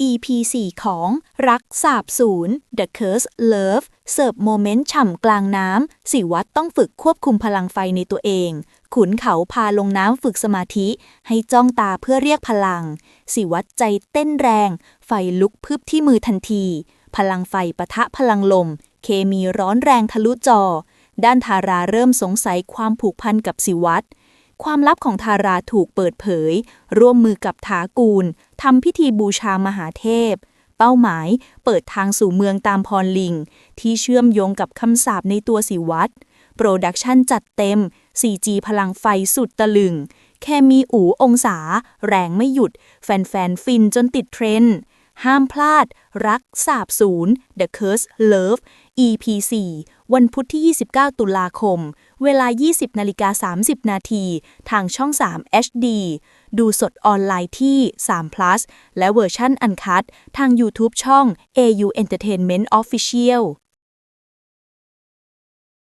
EP 4 ของ รักสาบศูนย์ The Curse Love เสิร์ฟโมเมนต์ฉ่ำกลางน้ำสิวัตต้องฝึกควบคุมพลังไฟในตัวเอง ขุนเขาพาลงน้ำฝึกสมาธิ ให้จ้องตาเพื่อเรียกพลัง สิวัตใจเต้นแรง ไฟลุกพึบที่มือทันที พลังไฟปะทะพลังลม เคมีร้อนแรงทะลุจอ ด้านทาราเริ่มสงสัยความผูกพันกับสิวัตร ความลับของทาราถูกเปิดเผย ร่วมมือกับถากูลทำพิธีบูชามหาเทพ เป้าหมายเปิดทางสู่เมืองตามพรลิง ที่เชื่อมโยงกับคำสาปในตัวสิวัตรโปรดักชันจัดเต็ม 4G พลังไฟสุดตะลึง แค่มีอูองศา แรงไม่หยุด แฟนๆ ฟินจนติดเทรนด์ ห้ามพลาด รักสาบศูนย์ The Curse Love EP 4วันพุธที่ 29 ตุลาคม เวลา 20นาฬิกา30 นาที ทางช่อง 3 HD ดูสดออนไลน์ที่3 plus และเวอร์ชั่นอันคัดทาง YouTube ช่อง AU Entertainment Official